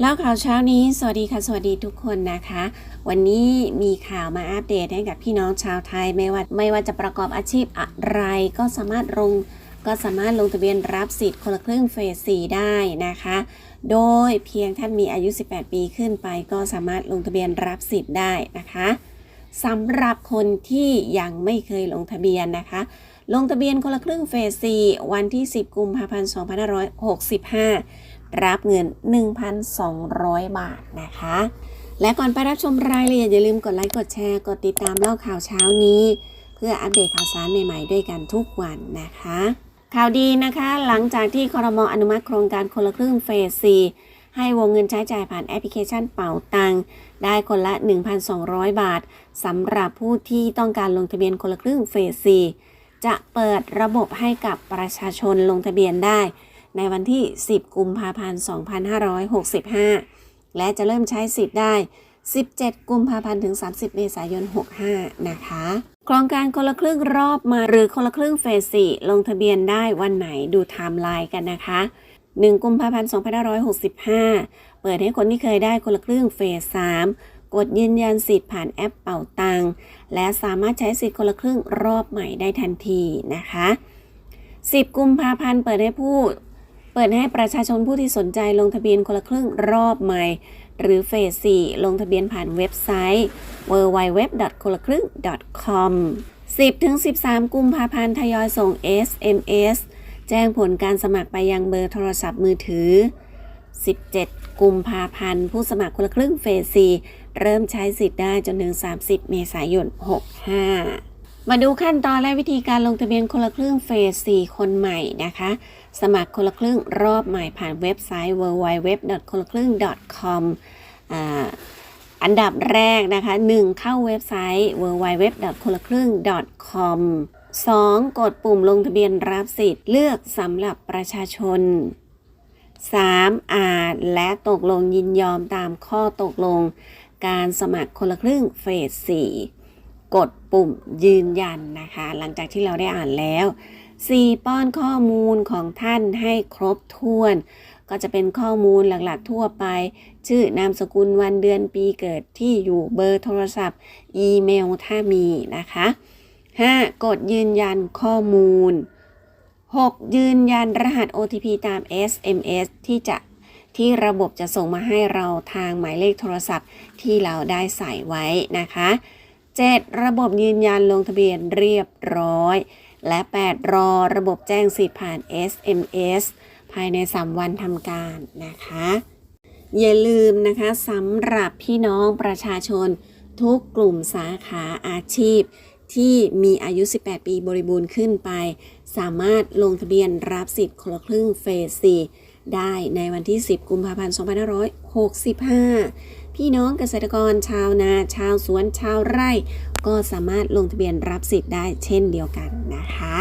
เล่าข่าวเช้านี้ สวัสดีค่ะ สวัสดีทุกคนนะคะ วันนี้มีข่าวมาอัปเดตให้กับพี่น้องชาวไทย ไม่ว่าไม่ว่าจะประกอบอาชีพอะไรก็สามารถลงก็สามารถลงทะเบียนรับสิทธิ์คนละครึ่งเฟส 4 ได้นะคะ โดยเพียงท่านมีอายุ 18 ปีขึ้นไป ก็สามารถลงทะเบียนรับสิทธิ์ได้นะคะสำหรับคนที่ยังไม่เคยลงทะเบียนนะคะ ลงทะเบียนคนละครึ่งเฟส 4 วันที่ 10 กุมภาพันธ์ 2565 รับเงิน 1,200 บาทนะคะ และก่อนไปรับชมรายละเอียดอย่าลืมกดไลค์กดแชร์กดติดตามเล่าข่าวเช้านี้ เพื่ออัปเดตข่าวสารใหม่ๆด้วยกันทุกวันนะคะ ข่าวดีนะคะหลังจากที่คอรมออนุมัติโครงการคนละครึ่งเฟส 4 ให้วงเงินใช้จ่ายผ่านแอปพลิเคชันเป๋าตังค์ได้คนละ 1,200 บาทสำหรับผู้ที่ต้องการลงทะเบียนคนละครึ่งเฟส 4 จะเปิดระบบให้กับประชาชนลงทะเบียนได้ ในวันที่ 10 กุมภาพันธ์ 2565 และจะเริ่มใช้สิทธิ์ได้ 17 กุมภาพันธ์ถึง 30 เมษายน 65 นะคะโครงการคนละครึ่งรอบมาหรือคนละครึ่งเฟส4ลงทะเบียนได้วันไหนดูไทม์ไลน์กันนะคะ 1 กุมภาพันธ์ 2565 เปิดให้คนที่เคยได้คนละครึ่งเฟส3กดยืนยันสิทธิ์ผ่านแอปเป่าตัง และสามารถใช้สิทธิ์คนละครึ่งรอบใหม่ได้ทันทีนะคะ 10 กุมภาพันธ์เปิดให้ผู้ ปิดให้ประชาชนผู้ที่สนใจลงทะเบียนคนละครึ่งรอบใหม่ หรือเฟส 4 ลงทะเบียนผ่านเว็บไซต์ www. คนละครึ่ง com 10-13 กุมภาพันธ์ทยอยส่ง SMS แจ้งผลการสมัครไปยังเบอร์โทรศัพท์มือถือ 17 กุมภาพันธ์ ผู้สมัครคนละครึ่งเฟส 4 เริ่มใช้สิทธิ์ได้จนถึง 30 เมษายน 65 มาดูขั้นตอนและวิธีการลงทะเบียนคนละครึ่งเฟส 4 คนใหม่นะคะ สมัครคนละครึ่งรอบใหม่ผ่านเว็บไซต์ www. คนละครึ่ง com อันดับแรกนะคะ 1. เข้าเว็บไซต์ www. คนละครึ่ง com 2. กดปุ่มลงทะเบียนรับสิทธิ์เลือกสำหรับประชาชน 3. อ่านและตกลงยินยอมตามข้อตกลง การสมัครคนละครึ่งเฟส 4 กดปุ่มยืนยันนะคะ หลังจากที่เราได้อ่านแล้ว 4. ป้อนข้อมูลของท่านให้ครบถ้วน ก็จะเป็นข้อมูลหลักๆทั่วไป ชื่อนามสกุลวันเดือนปีเกิดที่อยู่เบอร์โทรศัพท์ อีเมลถ้ามีนะคะ 5. กดยืนยันข้อมูล 6. ยืนยันรหัส OTP ตาม SMS ที่จะที่ระบบจะส่งมาให้เราทางหมายเลขโทรศัพท์ที่เราได้ใส่ไว้นะคะ 7. ระบบยืนยันลงทะเบียนเรียบร้อย และ 8 รอระบบแจ้งสิทธิ์ผ่าน SMS ภายใน 3 วันทำการนะคะ อย่าลืมนะคะสำหรับพี่น้องประชาชนทุกกลุ่มสาขาอาชีพ ที่มีอายุ 18 ปีบริบูรณ์ขึ้นไป สามารถลงทะเบียนรับสิทธิ์คนละครึ่งเฟส4 ได้ในวันที่ 10 กุมภาพันธ์ 2565 พี่น้องเกษตรกรชาวนา ชาวสวนชาวไร่ ก็สามารถลงทะเบียนรับสิทธิ์ได้เช่นเดียวกันนะคะ